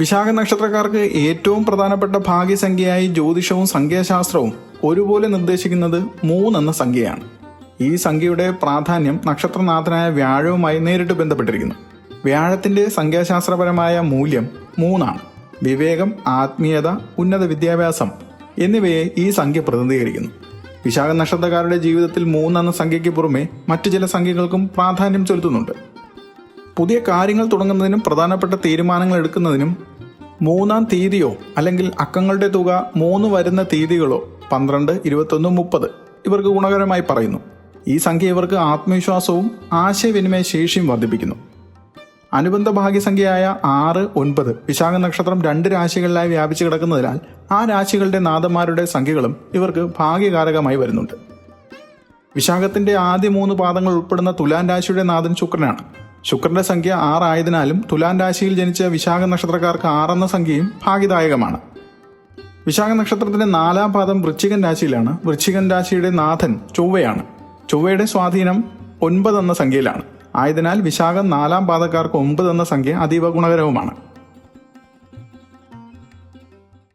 വിശാഖ നക്ഷത്രക്കാർക്ക് ഏറ്റവും പ്രധാനപ്പെട്ട ഭാഗ്യസംഖ്യയായി ജ്യോതിഷവും സംഖ്യാശാസ്ത്രവും ഒരുപോലെ നിർദ്ദേശിക്കുന്നത് മൂന്നെന്ന സംഖ്യയാണ്. ഈ സംഖ്യയുടെ പ്രാധാന്യം നക്ഷത്രനാഥനായ വ്യാഴവുമായി നേരിട്ട് ബന്ധപ്പെട്ടിരിക്കുന്നു. വ്യാഴത്തിന്റെ സംഖ്യാശാസ്ത്രപരമായ മൂല്യം മൂന്നാണ്. വിവേകം ആത്മീയത ഉന്നത വിദ്യാഭ്യാസം എന്നിവയെ ഈ സംഖ്യ പ്രതിനിധീകരിക്കുന്നു. വിശാഖ നക്ഷത്രക്കാരുടെ ജീവിതത്തിൽ മൂന്നെന്ന സംഖ്യയ്ക്ക് പുറമെ മറ്റു ചില സംഖ്യകൾക്കും പ്രാധാന്യം ചെലുത്തുന്നുണ്ട്. പുതിയ കാര്യങ്ങൾ തുടങ്ങുന്നതിനും പ്രധാനപ്പെട്ട തീരുമാനങ്ങൾ എടുക്കുന്നതിനും മൂന്നാം തീയതിയോ അല്ലെങ്കിൽ അക്കങ്ങളുടെ തുക മൂന്ന് വരുന്ന തീയതികളോ പന്ത്രണ്ട് ഇരുപത്തൊന്ന് മുപ്പത് ഇവർക്ക് ഗുണകരമായി പറയുന്നു. ഈ സംഖ്യ ഇവർക്ക് ആത്മവിശ്വാസവും ആശയവിനിമയ ശേഷിയും വർദ്ധിപ്പിക്കുന്നു. അനുബന്ധ ഭാഗ്യസംഖ്യയായ ആറ് ഒൻപത് വിശാഖ നക്ഷത്രം രണ്ട് രാശികളിലായി വ്യാപിച്ചു കിടക്കുന്നതിനാൽ ആ രാശികളുടെ നാഥന്മാരുടെ സംഖ്യകളും ഇവർക്ക് ഭാഗ്യകാരകമായി വരുന്നുണ്ട്. വിശാഖത്തിന്റെ ആദ്യ മൂന്ന് പാദങ്ങൾ ഉൾപ്പെടുന്ന തുലാൻ രാശിയുടെ നാഥൻ ശുക്രനാണ്. ശുക്രന്റെ സംഖ്യ ആറായതിനാലും തുലാൻ രാശിയിൽ ജനിച്ച വിശാഖ നക്ഷത്രക്കാർക്ക് ആറെന്ന സംഖ്യയും ഭാഗ്യദായകമാണ്. വിശാഖ നക്ഷത്രത്തിന്റെ നാലാം പാദം വൃശ്ചികൻ രാശിയിലാണ്. വൃശ്ചികൻ രാശിയുടെ നാഥൻ ചൊവ്വയാണ്. ചൊവ്വയുടെ സ്വാധീനം ഒൻപത് എന്ന സംഖ്യയിലാണ്. ആയതിനാൽ വിശാഖം നാലാം പാദക്കാർക്ക് ഒമ്പത് എന്ന സംഖ്യ അതീവ ഗുണകരവുമാണ്.